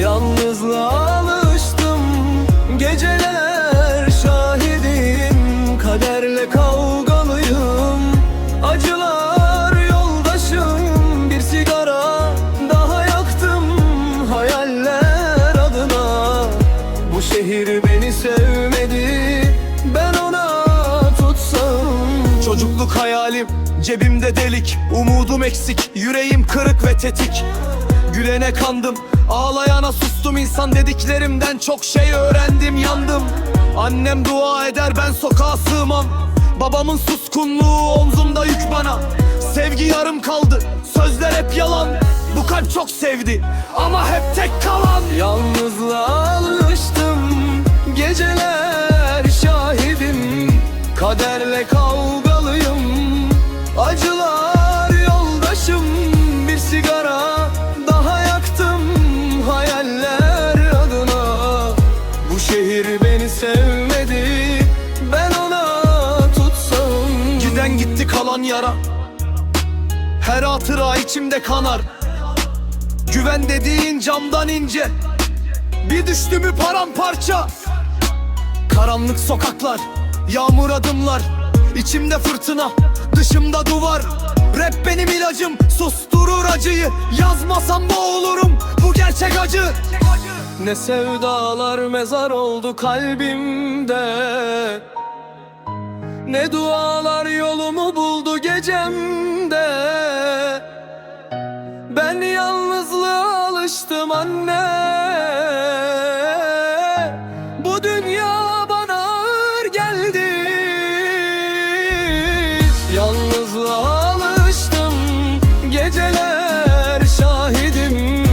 Yalnızlığa alıştım. Geceler şahidim. Kaderle kavgalıyım. Acılar yoldaşım. Bir sigara daha yaktım. Hayaller adına. Bu şehir beni sevmedi. Ben ona tutsam. Çocukluk hayalim Cebimde delik, umudum eksik Yüreğim kırık ve tetik. Gülene kandım ağlayana sustum insan dediklerimden çok şey öğrendim yandım. Annem dua eder ben sokağa sığmam. Babamın suskunluğu omzumda yük bana. Sevgi yarım kaldı sözler hep yalan. Bu kalp çok sevdi ama hep tek kalan. Yalnızlığa kalan yara. Her hatıra içimde kanar. Güven dediğin camdan ince. Bir düştü mü paramparça. Karanlık sokaklar Yağmur adımlar. İçimde fırtına Dışımda duvar. Rap benim ilacım Susturur acıyı. Yazmasam boğulurum Bu gerçek acı. Ne sevdalar mezar oldu kalbimde. Ne dualar yolumu buldu gecemde. Ben yalnızlığa alıştım anne. Bu dünya bana ağır geldi. Yalnızlığa alıştım. Geceler şahidim.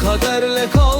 Kaderle kal